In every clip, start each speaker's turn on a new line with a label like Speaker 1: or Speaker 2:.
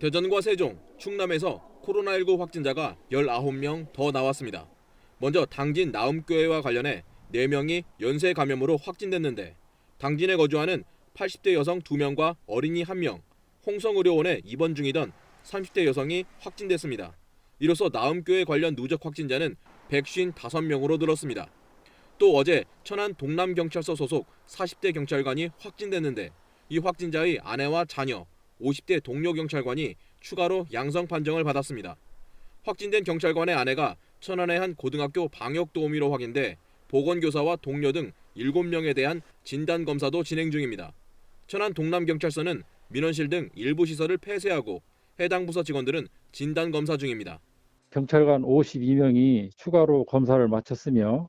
Speaker 1: 대전과 세종, 충남에서 코로나19 확진자가 19명 더 나왔습니다. 먼저 당진 나음교회와 관련해 4명이 연쇄 감염으로 확진됐는데 당진에 거주하는 80대 여성 2명과 어린이 1명, 홍성의료원에 입원 중이던 30대 여성이 확진됐습니다. 이로써 나음교회 관련 누적 확진자는 155명으로 늘었습니다. 또 어제 천안 동남경찰서 소속 40대 경찰관이 확진됐는데 이 확진자의 아내와 자녀, 50대 동료 경찰관이 추가로 양성 판정을 받았습니다. 확진된 경찰관의 아내가 천안의 한 고등학교 방역 도우미로 확인돼 보건교사와 동료 등 7명에 대한 진단 검사도 진행 중입니다. 천안 동남경찰서는 민원실 등 일부 시설을 폐쇄하고 해당 부서 직원들은 진단 검사 중입니다.
Speaker 2: 경찰관 52명이 추가로 검사를 마쳤으며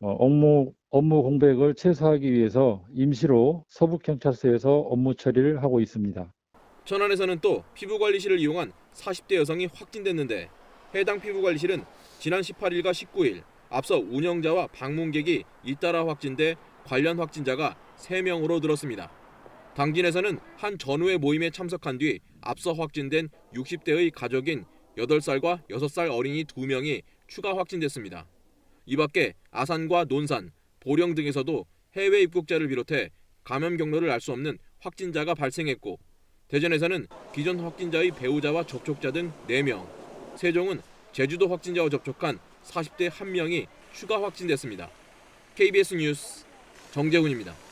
Speaker 2: 어, 업무, 업무 공백을 최소화하기 위해서 임시로 서북경찰서에서 업무 처리를 하고 있습니다.
Speaker 1: 천안에서는 또 피부관리실을 이용한 40대 여성이 확진됐는데 해당 피부관리실은 지난 18일과 19일 앞서 운영자와 방문객이 잇따라 확진돼 관련 확진자가 3명으로 늘었습니다. 당진에서는 한 전후의 모임에 참석한 뒤 앞서 확진된 60대의 가족인 8살과 6살 어린이 2명이 추가 확진됐습니다. 이 밖에 아산과 논산, 보령 등에서도 해외 입국자를 비롯해 감염 경로를 알 수 없는 확진자가 발생했고 대전에서는 기존 확진자의 배우자와 접촉자 등 4명, 세종은 제주도 확진자와 접촉한 40대 1명이 추가 확진됐습니다. KBS 뉴스 정재훈입니다.